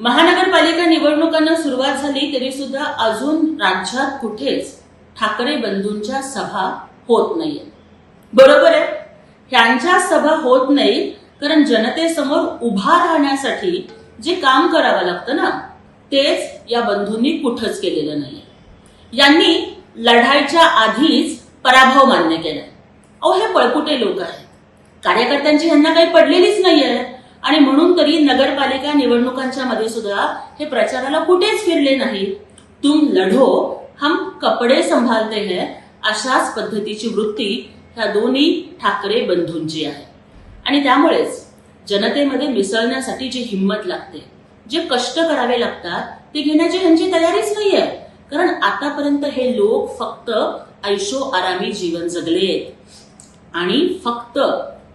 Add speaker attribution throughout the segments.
Speaker 1: महानगरपालिका निवडणुकांना सुरुवात झाली तरी सुद्धा अजून राज्यात कुठेच ठाकरे बंधूंच्या सभा होत नाहीये बरोबर आहे? ह्यांच्या सभा होत नाही कारण जनतेसमोर उभा राहण्यासाठी जे काम करावं लागतं ना तेच या बंधूंनी कुठंच केलेलं नाही यांनी लढाईच्या आधीच पराभव मान्य केला अहो हे पळपुटे लोक आहेत. कार्यकर्त्यांची ह्यांना काही पडलेलीच नाहीये. आणि म्हणून तरी नगरपालिका निवडणुकांच्या मध्ये सुद्धा हे प्रचाराला कुठेच फिरले नाही. तुम लढो हम कपडे संभालते हैं अशाच पद्धतीची वृत्ती ह्या दोन्ही ठाकरे बंधूंची आहे. आणि त्यामुळेच जनतेमध्ये मिसळण्यासाठी जी हिंमत लागते जे कष्ट करावे लागतात ते घेण्याची ह्यांची तयारीच नाही आहे कारण आतापर्यंत हे लोक फक्त ऐशो आरामी जीवन जगलेत. आणि फक्त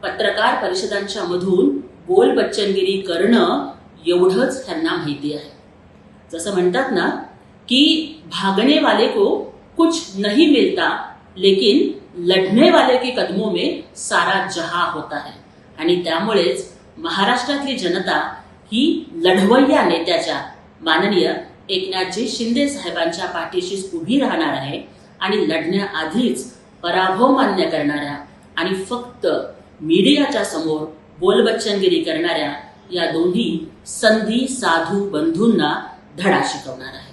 Speaker 1: पत्रकार परिषदांच्या मधून बोल बच्चनगिरी करणं एवढंच त्यांना माहिती आहे. जसं म्हणतात ना की भागने वाले को कुछ नहीं मिलता लेकिन लढने वाले के कदमों में सारा जहा होता है. आणि त्यामुळेच महाराष्ट्रातली जनता ही लढवय्या नेत्याच्या माननीय एकनाथजी शिंदे साहेबांच्या पाठीशीच उभी राहणार आहे आणि लढण्याआधीच पराभव मान्य करणाऱ्या आणि फक्त मीडियाच्या समोर बोलबच्चनगिरी करणाऱ्या या दोन्ही संधी साधू बंधूंना धडा शिकवणार आहे.